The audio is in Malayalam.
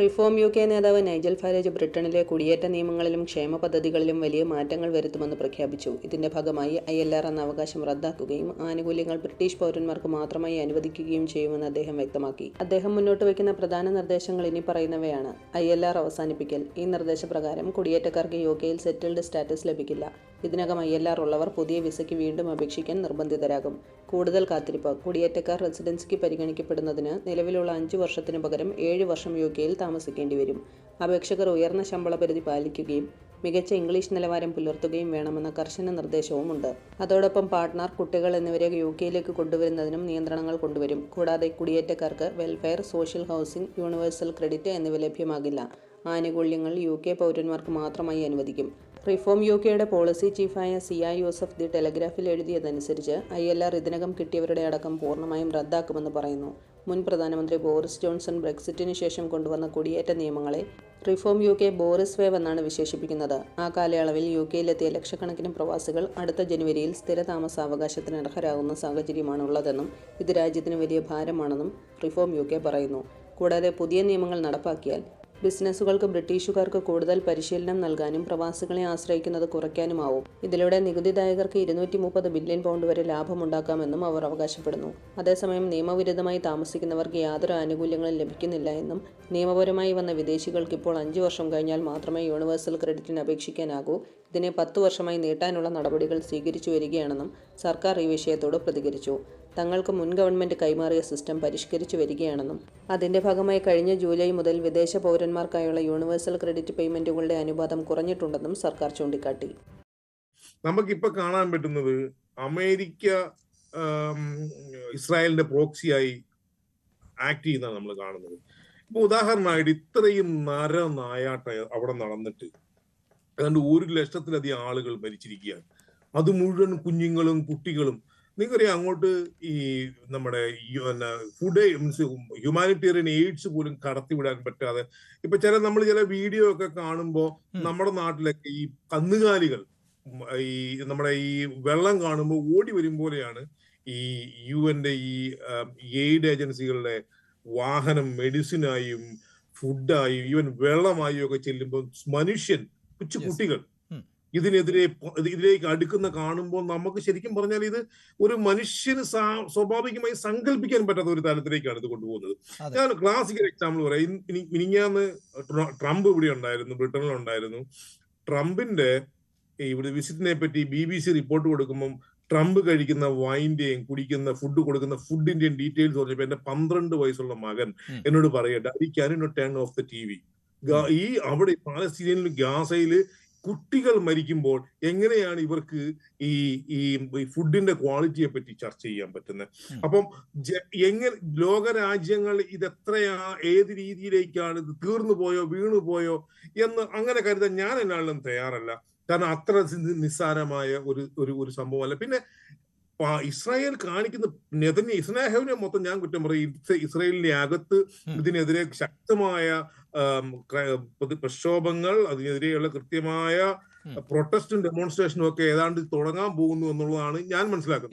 റിഫോം യു കെ നേതാവ് നൈജൽ ഫാരേജ് ബ്രിട്ടനിലെ കുടിയേറ്റ നിയമങ്ങളിലും ക്ഷേമ പദ്ധതികളിലും വലിയ മാറ്റങ്ങൾ വരുത്തുമെന്ന് പ്രഖ്യാപിച്ചു. ഇതിന്റെ ഭാഗമായി ഐ എൽ ആർ എന്ന അവകാശം റദ്ദാക്കുകയും ആനുകൂല്യങ്ങൾ ബ്രിട്ടീഷ് പൗരന്മാർക്ക് മാത്രമായി അനുവദിക്കുകയും ചെയ്യുമെന്ന് അദ്ദേഹം വ്യക്തമാക്കി. അദ്ദേഹം മുന്നോട്ട് വയ്ക്കുന്ന പ്രധാന നിർദ്ദേശങ്ങൾ ഇനി പറയുന്നവയാണ്. ഐ എൽ ആർ അവസാനിപ്പിക്കൽ. ഈ നിർദ്ദേശപ്രകാരം കുടിയേറ്റക്കാർക്ക് യു കെയിൽ സെറ്റിൽഡ് സ്റ്റാറ്റസ് ലഭിക്കില്ല. ഇതിനകം ഐ എൽ ആർ ഉള്ളവർ പുതിയ വിസയ്ക്ക് വീണ്ടും അപേക്ഷിക്കാൻ നിർബന്ധിതരാകും. കൂടുതൽ കാത്തിരിപ്പ്. കുടിയേറ്റക്കാർ റെസിഡൻസിക്ക് പരിഗണിക്കപ്പെടുന്നതിന് നിലവിലുള്ള അഞ്ചു വർഷത്തിന് പകരം ഏഴ് വർഷം യു കെയിൽ താമസിക്കേണ്ടി വരും. അപേക്ഷകർ ഉയർന്ന ശമ്പള പരിധി പാലിക്കുകയും മികച്ച ഇംഗ്ലീഷ് നിലവാരം പുലർത്തുകയും വേണമെന്ന കർശന നിർദ്ദേശവുമുണ്ട്. അതോടൊപ്പം പാർട്ട്ണർ കുട്ടികൾ എന്നിവരെ യു കെയിലേക്ക് കൊണ്ടുവരുന്നതിനും നിയന്ത്രണങ്ങൾ കൊണ്ടുവരും. കൂടാതെ കുടിയേറ്റക്കാർക്ക് welfare social housing universal credit എന്നിവ ലഭ്യമാകില്ല. ആനുകൂല്യങ്ങൾ യു കെ പൗരന്മാർക്ക് മാത്രമായി അനുവദിക്കും. റിഫോം യു കെയുടെ പോളിസി ചീഫായ സിയ യൂസഫ് ദി ടെലഗ്രാഫിൽ എഴുതിയതനുസരിച്ച് ഐ എൽ ആർ ഇതിനകം കിട്ടിയവരുടെ അടക്കം പൂർണമായും റദ്ദാക്കുമെന്ന് പറയുന്നു. മുൻ പ്രധാനമന്ത്രി ബോറിസ് ജോൺസൺ ബ്രെക്സിറ്റിന് ശേഷം കൊണ്ടുവന്ന കുടിയേറ്റ നിയമങ്ങളെ Reform U K Boris wave എന്നാണ് വിശേഷിപ്പിക്കുന്നത്. ആ കാലയളവിൽ യു കെയിലെത്തിയ ലക്ഷക്കണക്കിന് പ്രവാസികൾ അടുത്ത ജനുവരിയിൽ സ്ഥിരതാമസാവകാശത്തിന് അർഹരാകുന്ന സാഹചര്യമാണ് ഉള്ളതെന്നും ഇത് രാജ്യത്തിന് വലിയ ഭാരമാണെന്നും റിഫോം യു കെ പറയുന്നു. കൂടാതെ പുതിയ നിയമങ്ങൾ നടപ്പാക്കിയാൽ ബിസിനസ്സുകൾക്ക് ബ്രിട്ടീഷുകാർക്ക് കൂടുതൽ പരിശീലനം നൽകാനും പ്രവാസികളെ ആശ്രയിക്കുന്നത് കുറയ്ക്കാനുമാവും. ഇതിലൂടെ നികുതിദായകർക്ക് ഇരുന്നൂറ്റി മുപ്പത് ബില്യൺ പൗണ്ട് വരെ ലാഭമുണ്ടാക്കാമെന്നും അവർ അവകാശപ്പെടുന്നു. അതേസമയം നിയമവിരുദ്ധമായി താമസിക്കുന്നവർക്ക് യാതൊരു ആനുകൂല്യങ്ങളും ലഭിക്കുന്നില്ല എന്നും നിയമപരമായി വന്ന വിദേശികൾക്ക് ഇപ്പോൾ അഞ്ച് വർഷം കഴിഞ്ഞാൽ മാത്രമേ യൂണിവേഴ്സൽ ക്രെഡിറ്റിന് അപേക്ഷിക്കാനാകൂ. ഇതിനെ പത്ത് വർഷമായി നീട്ടാനുള്ള നടപടികൾ സ്വീകരിച്ചു വരികയാണെന്നും സർക്കാർ ഈ വിഷയത്തോട് പ്രതികരിച്ചു. തങ്ങൾക്ക് മുൻ ഗവൺമെന്റ് കൈമാറിയ സിസ്റ്റം പരിഷ്കരിച്ചു വരികയാണെന്നും അതിന്റെ ഭാഗമായി കഴിഞ്ഞ ജൂലൈ മുതൽ വിദേശ പൗരന്മാർക്കായുള്ള യൂണിവേഴ്സൽ ക്രെഡിറ്റ് പേയ്മെന്റുകളുടെ അനുപാതം കുറഞ്ഞിട്ടുണ്ടെന്നും സർക്കാർ ചൂണ്ടിക്കാട്ടി. നമുക്കിപ്പോൾ കാണാൻ പറ്റുന്നത് അമേരിക്ക ഇസ്രായേലിന്റെ പ്രോക്സിയായി ആക്ട് ചെയ്യുന്നതാണ് നമ്മൾ കാണുന്നത്. ഇപ്പൊ ഉദാഹരണമായിട്ട് ഇത്രയും നര നായാട്ട അവിടെ നടന്നിട്ട് ഏതാണ്ട് ഒരു ലക്ഷത്തിലധികം ആളുകൾ മരിച്ചിരിക്കുകയാണ്. അത് മുഴുവൻ കുഞ്ഞുങ്ങളും കുട്ടികളും നിങ്ങൾക്കറിയാം അങ്ങോട്ട് ഈ നമ്മുടെ ഫുഡ് മീൻസ് ഹ്യൂമാനിറ്റേറിയൻ എയ്ഡ്സ് പോലും കടത്തിവിടാൻ പറ്റാതെ ഇപ്പൊ ചില നമ്മൾ ചില വീഡിയോ ഒക്കെ കാണുമ്പോൾ നമ്മുടെ നാട്ടിലൊക്കെ ഈ കന്നുകാലികൾ ഈ നമ്മുടെ ഈ വെള്ളം കാണുമ്പോൾ ഓടി വരും പോലെയാണ് ഈ യു എന്റെ ഈ എയ്ഡ് ഏജൻസികളുടെ വാഹനം മെഡിസിനായും ഫുഡായും ഈവൻ വെള്ളമായും ഒക്കെ ചെല്ലുമ്പോൾ മനുഷ്യൻ കൊച്ചു കുട്ടികൾ. ഇതിനെതിരെ ഇതിലേക്ക് അടുക്കുന്ന കാണുമ്പോൾ നമുക്ക് ശരിക്കും പറഞ്ഞാൽ ഇത് ഒരു മനുഷ്യന് സ്വാഭാവികമായി സങ്കല്പിക്കാൻ പറ്റാത്ത ഒരു തലത്തിലേക്കാണ് ഇത് കൊണ്ടുപോകുന്നത്. ഞാൻ ക്ലാസിക്കൽ എക്സാമ്പിൾ പറയാം. മിനിങ്ങാന്ന് ട്രംപ് ഇവിടെ ഉണ്ടായിരുന്നു ബ്രിട്ടനിൽ ഉണ്ടായിരുന്നു. ട്രംപിന്റെ ഇവിടെ വിസിറ്റിനെ പറ്റി ബി ബി സി റിപ്പോർട്ട് കൊടുക്കുമ്പം ട്രംപ് കഴിക്കുന്ന വൈൻറെയും കുടിക്കുന്ന ഫുഡ് കൊടുക്കുന്ന ഫുഡിന്റെയും ഡീറ്റെയിൽസ് പറഞ്ഞപ്പോ എന്റെ പന്ത്രണ്ട് വയസ്സുള്ള മകൻ എന്നോട് പറയട്ടെ I can not turn off the T V ഈ അവിടെ പാലസ്തീനിൽ ഗാസയിൽ കുട്ടികൾ മരിക്കുമ്പോൾ എങ്ങനെയാണ് ഇവർക്ക് ഈ ഈ ഫുഡിന്റെ ക്വാളിറ്റിയെ പറ്റി ചർച്ച ചെയ്യാൻ പറ്റുന്നത് അപ്പം എങ്ങനെ ലോകരാജ്യങ്ങൾ ഇത് എത്രയാ ഏത് രീതിയിലേക്കാണ് ഇത് തീർന്നു പോയോ വീണു പോയോ എന്ന് അങ്ങനെ കരുതാൻ ഞാൻ എന്നാലും തയ്യാറല്ല. കാരണം അത്ര നിസ്സാരമായ ഒരു ഒരു ഒരു സംഭവമല്ല. പിന്നെ ഇസ്രായേൽ കാണിക്കുന്ന നെതന്യ ഇസ്രായേലിനെ മൊത്തം ഞാൻ കുറ്റം പറയും ഇസ് ഇസ്രായേലിന്റെ അകത്ത് ഇതിനെതിരെ ശക്തമായ പ്രക്ഷോഭങ്ങൾ അതിനെതിരെയുള്ള കൃത്യമായ പ്രൊട്ടസ്റ്റും ഡെമോൺസ്ട്രേഷനും ഒക്കെ ഏതാണ്ട് തുടങ്ങാൻ പോകുന്നു എന്നുള്ളതാണ് ഞാൻ മനസ്സിലാക്കുന്നത്.